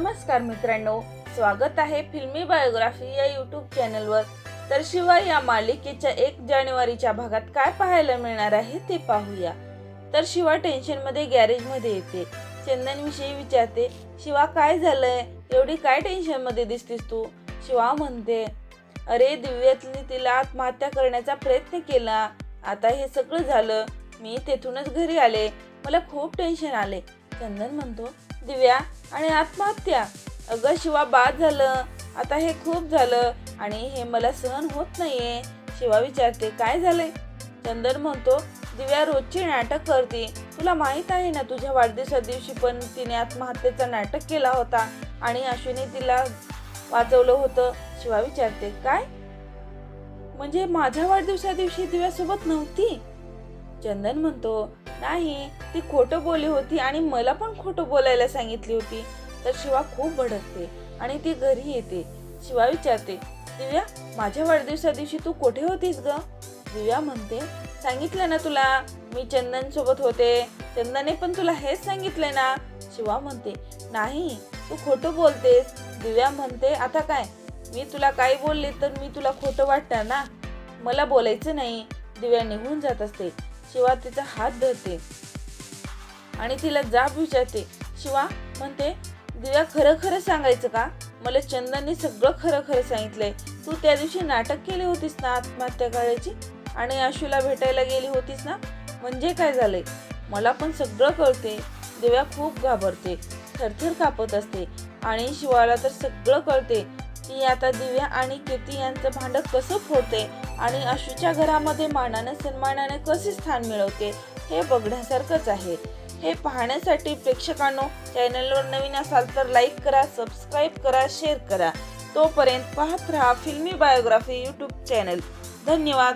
नमस्कार मित्रांनो स्वागत आहे फिल्मी बायोग्राफी या यूट्यूब चॅनलवर तर शिवाय या मालिकेच्या एक जानेवारीच्या भागात काय पाहायला मिळणार आहे ते पाहूया. तर शिवा टेन्शनमध्ये गॅरेजमध्ये येते. चंदनविषयी विचारते शिवा काय झालंय? एवढी काय टेन्शनमध्ये दिसतीस तू? शिवा म्हणते अरे दिव्यातली तिला आत्महत्या करण्याचा प्रयत्न केला. आता हे सगळं झालं. मी तेथूनच घरी आले. मला खूप टेन्शन आले. चंदन म्हणतो दिव्या आणि आत्महत्या. अगं शिवा बाद झालं. आता हे खूप झालं आणि हे मला सहन होत नाहीये. शिवा विचारते काय झालंय? चंदन म्हणतो दिव्या रोजची नाटक करते. तुला माहीत आहे ना तुझ्या वाढदिवसा दिवशी पण तिने आत्महत्येचा नाटक केला होता आणि अश्विनी तिला वाचवलं होतं. शिवा विचारते काय? म्हणजे माझ्या वाढदिवसा दिवशी दिव्यासोबत नव्हती? चंदन म्हणतो नाही ती खोटं बोलली होती आणि मला पण खोटं बोलायला सांगितली होती. तर शिवा खूप भडकते आणि ती घरी येते. शिवा विचारते दिव्या माझ्या वाढदिवसा दिवशी तू कुठे होतीस ग? दिव्या म्हणते सांगितलं ना तुला मी चंदन सोबत होते. चंदनने पण तुला हेच सांगितले ना. शिवा म्हणते नाही तू खोटं बोलतेस. दिव्या म्हणते आता काय? मी तुला काय बोलले तर मी तुला खोटं वाटणार ना? मला बोलायचं नाही. दिव्या निघून जात असते. शिवा तिचा हात धरते. आणि तिला जाब विचारते शिवा म्हणते दिव्या खरं खरं सांगायचं का? मला चंदनने सगळं खरं खरं सांगितलंय. तू त्या दिवशी नाटक केली होतीस ना आत्महत्या करायची? आणि आशूला भेटायला गेली होतीस ना? म्हणजे काय झालंय? मला पण सगळं कळते. दिव्या खूप घाबरते थरथर कापत असते. आणि शिवाला तर सगळं कळते. ती आता दिव्या आणि कीर्ती यांचं भांडं कसं फोडते आणि अशूच्या घरामध्ये मानाने सन्मानाने कसे स्थान मिळवते हे बघण्यासारखंच आहे. हे पाहण्यासाठी प्रेक्षकांनो चॅनलवर नवीन असाल तर लाईक करा सबस्क्राईब करा शेअर करा. तोपर्यंत पाहत राहा फिल्मी बायोग्राफी यूट्यूब चॅनल. धन्यवाद.